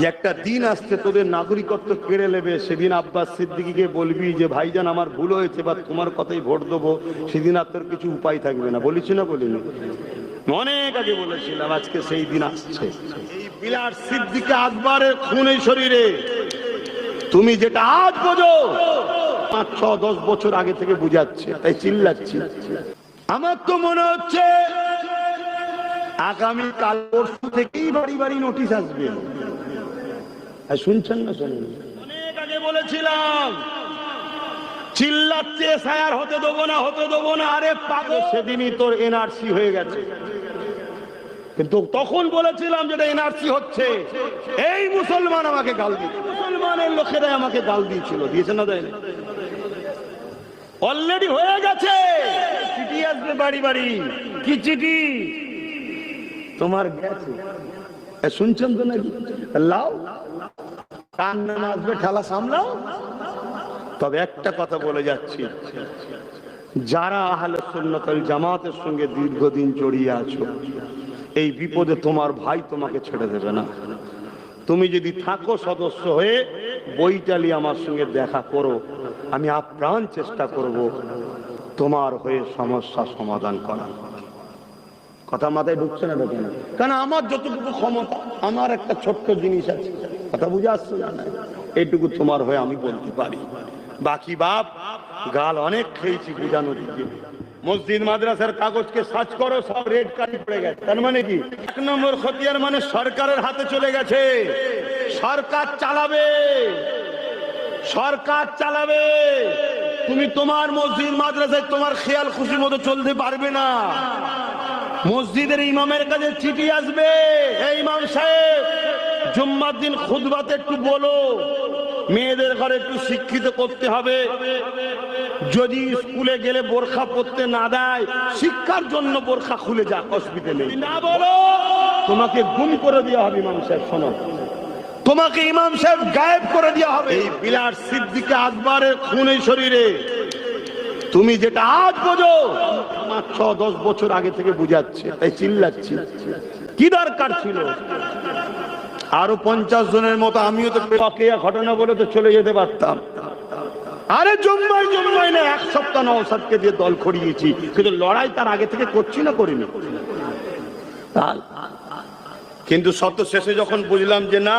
যে একটা দিন আসছে, তোদের নাগরিকত্ব কেড়ে নেবে। সেদিন আব্বাস সিদ্দিকিকে বলবি যে, ভাইজান, আমার ভুল হয়েছে বা তোমার কথাই ভোট দেবো। সেদিন আর তোর কিছু উপায় থাকবে না। বলেছি না, বলিনি? অনেক আগে বলেছিলাম, আজকে সেই দিন আসছে। বিলাট সিদ্দিকে আকবরের খুন এই শরীরে। তুমি যেটা আজ বোঝো, পাঁচ, ছ, দশ বছর আগে থেকে বুঝাচ্ছে, তাই চিল্লাচ্ছি। আমার তো মনে হচ্ছে আগামী কাল পরশু থেকেই বাড়ি বাড়ি নোটিশ আসবে। আর শুনছেন না শোনেন অনেক আগে বলেছিলাম চিল্লাচ্ছে সায়ার হতে দেবো না হতে দেবো না আরে পাগল। সেদিনই তোর এনআরসি হয়ে গেছে। কিন্তু তখন বলেছিলাম যেটা এনআরসি হচ্ছে। এই মুসলমান আমাকে গাল দিয়ে মুসলমানের লোকেরাই আমাকে গাল দিয়েছিল। দিয়েছে না দেয় অলরেডি হয়ে গেছে। চিঠি আসবে বাড়ি বাড়ি। কি চিঠি? তোমার গেছে। শুনছেন তো নাকি? লাও। কান না আসবে ঠেলা সামলাও। তবে একটা কথা বলে যাচ্ছি। যারা আহলে সুন্নতল জামাতের সঙ্গে দীর্ঘদিন জড়িয়ে আছো, এই বিপদে তোমার ভাই তোমাকে ছেড়ে দেবে না। তুমি যদি থাকো সদস্য হয়ে বইটালি আমার সঙ্গে দেখা করো। আমি আপ্রাণ চেষ্টা করব তোমার হয়ে সমস্যা সমাধান করা কথা মাথায় ঢুকছে না ঢুকে না। কারণ আমার যতটুকু ক্ষমতা, আমার একটা ছোট্ট জিনিস আছে। কথা বুঝে আসছে না? এইটুকু তোমার হয়ে আমি বলতে পারি। বাকি বাপ, গাল অনেক খেয়েছি বুঝানো দিকে। মসজিদ, মাদ্রাসার কাগজকে সার্চ করো, সব রেড কার্ড পড়ে গেছে। তার মানে কি? এক নম্বর খতিয়ার মানে সরকারের হাতে চলে গেছে। সরকার চালাবে। সরকার চালাবে। তুমি তোমার মসজিদ, মাদ্রাসায় তোমার খেয়াল খুশি মতো চলতে পারবে না। মসজিদের ইমামের কাছে চিঠি আসবে। এই ইমাম সাহেব জুম্মার দিন খুদবাতে একটু বলো। মেয়েদের ঘরে একটু শিক্ষিত করতে হবে। যদি স্কুলে গেলে বোরখা পরতে না দেয় শিক্ষার জন্য বোরখা খুলে যাক অসুবিধে নেই। না বলো। তোমাকে গুম করে দেওয়া হবে ইমাম সাহেব শোনো। তোমাকে ইমাম সাহেব গায়েব করে দেওয়া হবে। এই বিলার সিদ্দিকে আকবরের খুন শরীরে তুমি যেটা আজ বোঝো, আমার ছ, দশ বছর আগে থেকে বুঝাচ্ছে, তাই চিল্লাচ্ছি। কি দরকার ছিল? আরও পঞ্চাশ জনের মতো আমিও তো ঘটনা বলে তো চলে যেতে পারতাম। আরে জম্মাই জম্মাই না, এক সপ্তাহ নওসাদকে দিয়ে দল খড়িয়েছি, কিন্তু লড়াই তার আগে থেকে করছি না, করিনি। কিন্তু শত শেষে যখন বুঝলাম যে না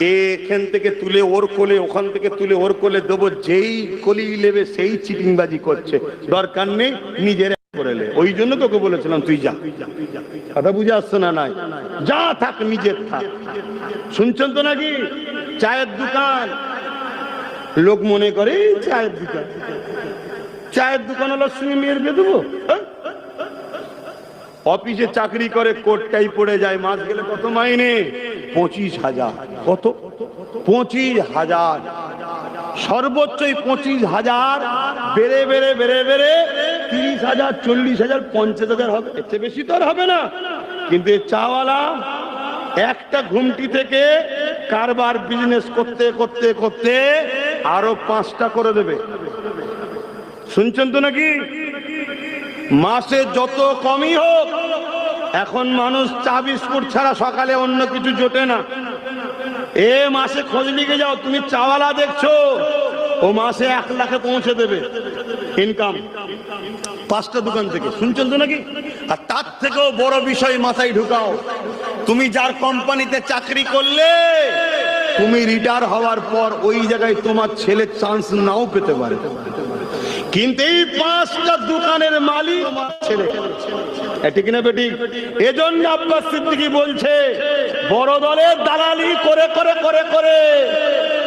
এখান থেকে তুলে ওর কোলে, ওখান থেকে তুলে ওর কোলে দেবো, যেই কলি নেবে সেই চিটিংবাজি করছে। দরকার নেই, নিজের করে লে ওই জন্য তোকে বলেছিলাম, তুই যা। কথা বুঝে আসছে না নাই? যা থাক, নিজের থাক। শুনছেন তো নাকি? চায়ের দোকান। লোক মনে করে চায়ের দোকান। চায়ের দোকান সঙ্গে মেয়ের বিয়ে দেবো হ্যাঁ? অফিসে চাকরি করে কোটটাই পড়ে যায়, মাস গেলে কত মাইনে? পঁচিশ হাজার। কত? পঁচিশ হাজার। সর্বোচ্চই পঁচিশ হাজার। বেড়ে বেড়ে বেড়ে বেড়ে তিরিশ হাজার, চল্লিশ হাজার, পঞ্চাশ হাজার হবে। এর চেয়ে বেশি তো আর হবে না। কিন্তু চাওয়ালা একটা ঘুমটি থেকে কারবার বিজনেস করতে করতে করতে আরও পাঁচটা করে দেবে। শুনছেন তো নাকি? মাসে যত কমই হোক, এখন মানুষ চা বিস্কুট ছাড়া সকালে অন্য কিছু জোটে না। এ মাসে খোঁজ লিখে যাও, তুমি চাওয়ালা দেখছ, ও মাসে এক লাখে পৌঁছে দেবে ইনকাম পাঁচটা দোকান থেকে, শুনছেন তো নাকি? আর তার থেকেও বড় বিষয় মাথায় ঢুকাও, তুমি যার কোম্পানিতে চাকরি করলে, তুমি রিটায়ার হওয়ার পর ওই জায়গায় তোমার ছেলে চান্স নাও পেতে পারে। কিন্তু এই পাঁচটা দোকানের মালিক। ছেলে ঠিক না বেটি? এজন্য আব্বাস সিদ্দিকী বলছে, বড় দলের দালালি করে করে করে করে,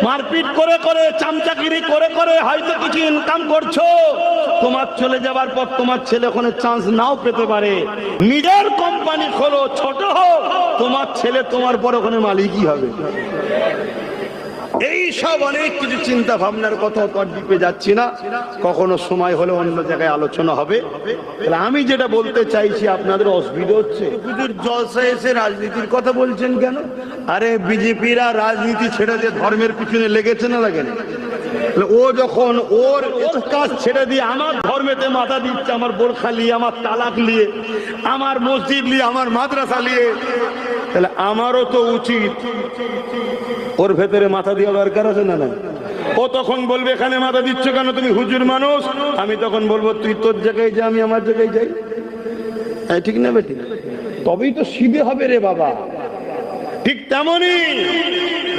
মারপিট করে করে চামচাগিরি করে করে হয়তো কিছু ইনকাম করছ। তোমার চলে যাবার পর তোমার ছেলে ওখানে চান্স নাও পেতে পারে। নিজের কোম্পানি খোলো, ছোট হোক, তোমার ছেলে তোমার পর ওখানে মালিকই হবে। এই সব অনেক কিছু চিন্তা ভাবনার কথা তো আর ডিপে যাচ্ছি না। কখনো সময় হলে অন্য জায়গায় আলোচনা হবে। তাহলে আমি যেটা বলতে চাইছি আপনাদের অসুবিধা হচ্ছে? হুজুর জলসা এসে রাজনীতির কথা বলছেন কেন? আরে বিজেপিরা রাজনীতি ছেড়ে দিয়ে ধর্মের পিছনে লেগেছে না লাগে ও যখন ওর ওর কাজ ছেড়ে দিয়ে আমার ধর্মেতে মাথা দিচ্ছে আমার বোরখা নিয়ে আমার তালাক নিয়ে আমার মসজিদ নিয়ে আমার মাদ্রাসা নিয়ে তাহলে আমারও তো উচিত। ওর ভেতরে মাথা দেওয়া দরকার আছে না ও তখন বলবে, এখানে মাথা দিচ্ছ কেন? তুমি হুজুর মানুষ। আমি তখন বলব, তুই তোর জায়গায় যা, আমি আমার জায়গায় যাই। হ্যাঁ ঠিক না বেটি? তবেই তো সিধে হবে রে বাবা। ঠিক তেমনি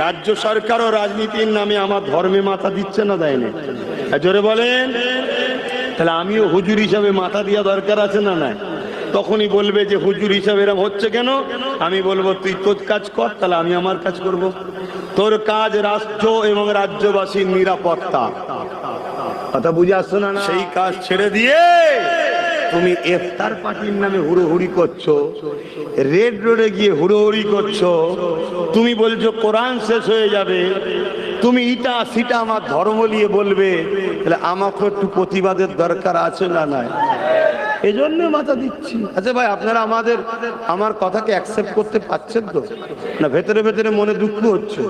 রাজ্য সরকারও রাজনীতির নামে আমার ধর্মে মাথা দিচ্ছে না দেয় না জোরে বলেন, তাহলে আমিও হুজুর হিসাবে মাথা দেওয়া দরকার আছে না নাই? তখনই বলবে যে, হুজুর হিসাবে এরম হচ্ছে কেন আমি বলব, তুই তোর কাজ কর, তাহলে আমি আমার কাজ করব। তোর কাজ রাষ্ট্র এবং রাজ্যবাসীর নিরাপত্তা কথা বুঝে আসছো না? সেই কাজ ছেড়ে দিয়ে তুমি এফতার পার্টির নামে হুড়োহুড়ি করছ, রেড রোডে গিয়ে হুড়োহুড়ি করছ, তুমি বলছো কোরআন শেষ হয়ে যাবে, তুমি ইটা সিটা আমার ধর্ম নিয়ে বলবে, তাহলে আমাকে একটু প্রতিবাদের দরকার আছে না নাই এজন্য মাথা দিচ্ছি। আচ্ছা ভাই, আপনারা আমাদের আমার কথাকে অ্যাকসেপ্ট করতে পারছেন তো? না, ভেতরে ভেতরে মনে দুঃখ হচ্ছে।